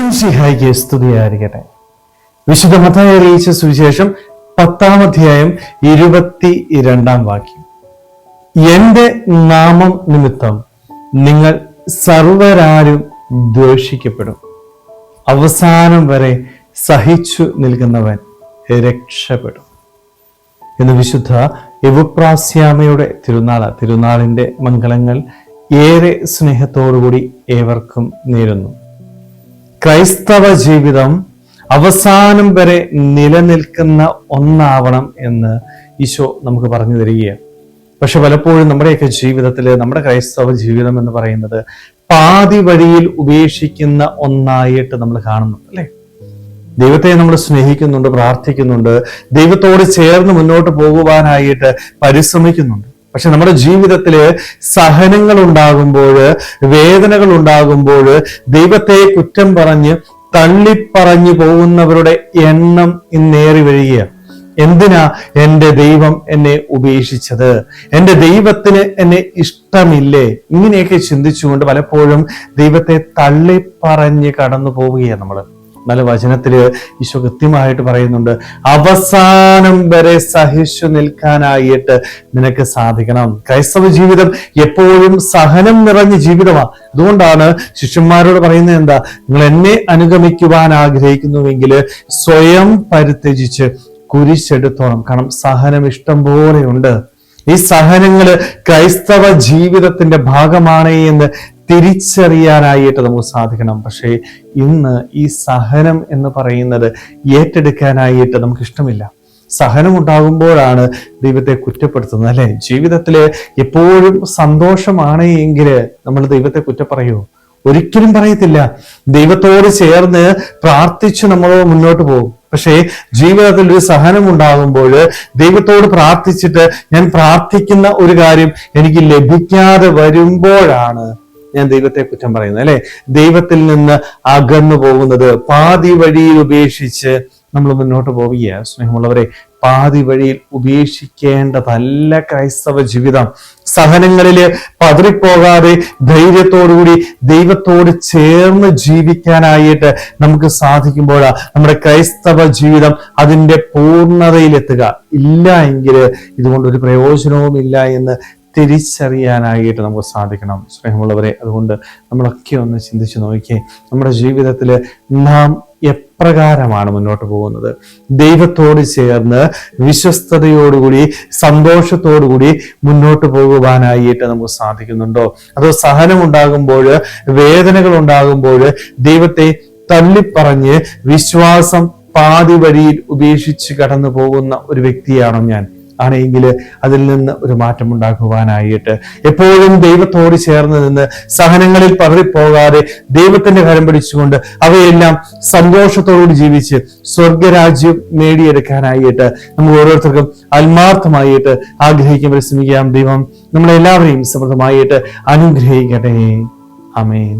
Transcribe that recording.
ഈശ്വംസിഹായിക്ക് സ്തുതിയായിരിക്കട്ടെ വിശുദ്ധ മത്തായി അറിയിച്ച സുവിശേഷം പത്താം അധ്യായം ഇരുപത്തി രണ്ടാം വാക്യം. എന്റെ നാമം നിമിത്തം നിങ്ങൾ സർവരാരും ദ്വേഷിക്കപ്പെടും. അവസാനം വരെ സഹിച്ചു നിൽക്കുന്നവൻ രക്ഷപ്പെടും. എന്ന് വിശുദ്ധ എവുപ്രാസ്യാമയുടെ തിരുനാൾ തിരുനാളിന്റെ മംഗളങ്ങൾ ഏറെ സ്നേഹത്തോടുകൂടി ഏവർക്കും നേരുന്നു. ക്രൈസ്തവ ജീവിതം അവസാനം വരെ നിലനിൽക്കുന്ന ഒന്നാവണം എന്ന് ഈശോ നമുക്ക് പറഞ്ഞു തരികയാണ്. പക്ഷെ പലപ്പോഴും നമ്മുടെയൊക്കെ ജീവിതത്തിൽ നമ്മുടെ ക്രൈസ്തവ ജീവിതം എന്ന് പറയുന്നത് പാതി വഴിയിൽ ഉപേക്ഷിക്കുന്ന ഒന്നായിട്ട് നമ്മൾ കാണുന്നു അല്ലേ? ദൈവത്തെ നമ്മൾ സ്നേഹിക്കുന്നുണ്ട് പ്രാർത്ഥിക്കുന്നുണ്ട് ദൈവത്തോട് ചേർന്ന് മുന്നോട്ട് പോകുവാനായിട്ട് പരിശ്രമിക്കുന്നുണ്ട്. പക്ഷെ നമ്മുടെ ജീവിതത്തിൽ സഹനങ്ങൾ ഉണ്ടാകുമ്പോൾ വേദനകൾ ഉണ്ടാകുമ്പോൾ ദൈവത്തെ കുറ്റം പറഞ്ഞ് തള്ളിപ്പറഞ്ഞു പോകുന്നവരുടെ എണ്ണം ഇന്നേറി വരികയാണ്. എന്തിനാ എന്റെ ദൈവം എന്നെ ഉപേക്ഷിച്ചത്? എന്റെ ദൈവത്തിന് എന്നെ ഇഷ്ടമില്ലേ? ഇങ്ങനെയൊക്കെ ചിന്തിച്ചുകൊണ്ട് പലപ്പോഴും ദൈവത്തെ തള്ളിപ്പറഞ്ഞ് കടന്നു പോവുകയാണ് നമ്മൾ നല്ല വചനത്തിൽ ഈശോ കൃത്യമായിട്ട് പറയുന്നുണ്ട് അവസാനം വരെ സഹിച്ചു നിൽക്കാനായിട്ട് നിനക്ക് സാധിക്കണം. ക്രൈസ്തവ ജീവിതം എപ്പോഴും സഹനം നിറഞ്ഞ ജീവിതമാണ് അതുകൊണ്ടാണ് ശിഷ്യന്മാരോട് പറയുന്നത് എന്താ നിങ്ങൾ എന്നെ അനുഗമിക്കുവാൻ ആഗ്രഹിക്കുന്നുവെങ്കിൽ സ്വയം പരിത്യജിച്ച് കുരിശെടുത്തോണം. കാരണം സഹനം ഇഷ്ടം പോലെയുണ്ട് ഈ സഹനങ്ങൾ ക്രൈസ്തവ ജീവിതത്തിന്റെ ഭാഗമാണ് എന്ന് തിരിച്ചറിയാനായിട്ട് നമുക്ക് സാധിക്കണം. പക്ഷേ ഇന്ന് ഈ സഹനം എന്ന് പറയുന്നത് ഏറ്റെടുക്കാനായിട്ട് നമുക്ക് ഇഷ്ടമില്ല സഹനം ഉണ്ടാകുമ്പോഴാണ് ദൈവത്തെ കുറ്റപ്പെടുത്തുന്നത് അല്ലെ? ജീവിതത്തിൽ എപ്പോഴും സന്തോഷമാണ് എങ്കിൽ നമ്മൾ ദൈവത്തെ കുറ്റപ്പറയുമോ ഒരിക്കലും പറയത്തില്ല. ദൈവത്തോട് ചേർന്ന് പ്രാർത്ഥിച്ച് നമ്മൾ മുന്നോട്ട് പോകും. പക്ഷേ ജീവിതത്തിൽ ഒരു സഹനം ഉണ്ടാകുമ്പോൾ ദൈവത്തോട് പ്രാർത്ഥിച്ചിട്ട് ഞാൻ പ്രാർത്ഥിക്കുന്ന ഒരു കാര്യം എനിക്ക് ലഭിക്കാതെ വരുമ്പോഴാണ് ഞാൻ ദൈവത്തെ കുറ്റം പറയുന്നത് അല്ലെ? ദൈവത്തിൽ നിന്ന് അകന്നു പോകുന്നത് പാതി വഴിയിൽ ഉപേക്ഷിച്ച് നമ്മൾ മുന്നോട്ട് പോവുക സ്നേഹമുള്ളവരെ പാതി വഴിയിൽ ഉപേക്ഷിക്കേണ്ടതല്ല ക്രൈസ്തവ ജീവിതം. സഹനങ്ങളിൽ പതറിപ്പോകാതെ ധൈര്യത്തോടുകൂടി ദൈവത്തോട് ചേർന്ന് ജീവിക്കാനായിട്ട് നമുക്ക് സാധിക്കുമ്പോഴാ നമ്മുടെ ക്രൈസ്തവ ജീവിതം അതിന്റെ പൂർണതയിലെത്തുക. ഇല്ല എങ്കിൽ ഇതുകൊണ്ട് ഒരു പ്രയോജനവും ഇല്ല എന്ന് തിരിച്ചറിയാനായിട്ട് നമുക്ക് സാധിക്കണം. സ്നേഹമുള്ളവരെ അതുകൊണ്ട് നമ്മളൊക്കെ ഒന്ന് ചിന്തിച്ചു നോക്കിയേ നമ്മുടെ ജീവിതത്തിൽ നാം എപ്രകാരമാണ് മുന്നോട്ട് പോകുന്നത്? ദൈവത്തോട് ചേർന്ന് വിശ്വസ്തയോടുകൂടി സന്തോഷത്തോടുകൂടി മുന്നോട്ട് പോകുവാനായിട്ട് നമുക്ക് സാധിക്കുന്നുണ്ടോ? അതോ സഹനം ഉണ്ടാകുമ്പോൾ വേദനകൾ ഉണ്ടാകുമ്പോൾ ദൈവത്തെ തള്ളിപ്പറഞ്ഞ് വിശ്വാസം പാതി വഴിയിൽ ഉപേക്ഷിച്ച് കടന്നു പോകുന്ന ഒരു വ്യക്തിയാണോ ഞാൻ? ആണെങ്കിൽ അതിൽ നിന്ന് ഒരു മാറ്റം ഉണ്ടാക്കുവാനായിട്ട് എപ്പോഴും ദൈവത്തോട് ചേർന്ന് നിന്ന് സഹനങ്ങളിൽ പതറിപ്പോകാതെ ദൈവത്തിന്റെ കരം പിടിച്ചുകൊണ്ട് അവയെല്ലാം സന്തോഷത്തോടുകൂടി ജീവിച്ച് സ്വർഗരാജ്യം നേടിയെടുക്കാനായിട്ട് നമ്മൾ ഓരോരുത്തർക്കും ആത്മാർത്ഥമായിട്ട് ആഗ്രഹിക്കാൻ പരിശ്രമിക്കാം. ദൈവം നമ്മളെല്ലാവരെയും സമൃദ്ധമായിട്ട് അനുഗ്രഹിക്കട്ടെ. അമേൻ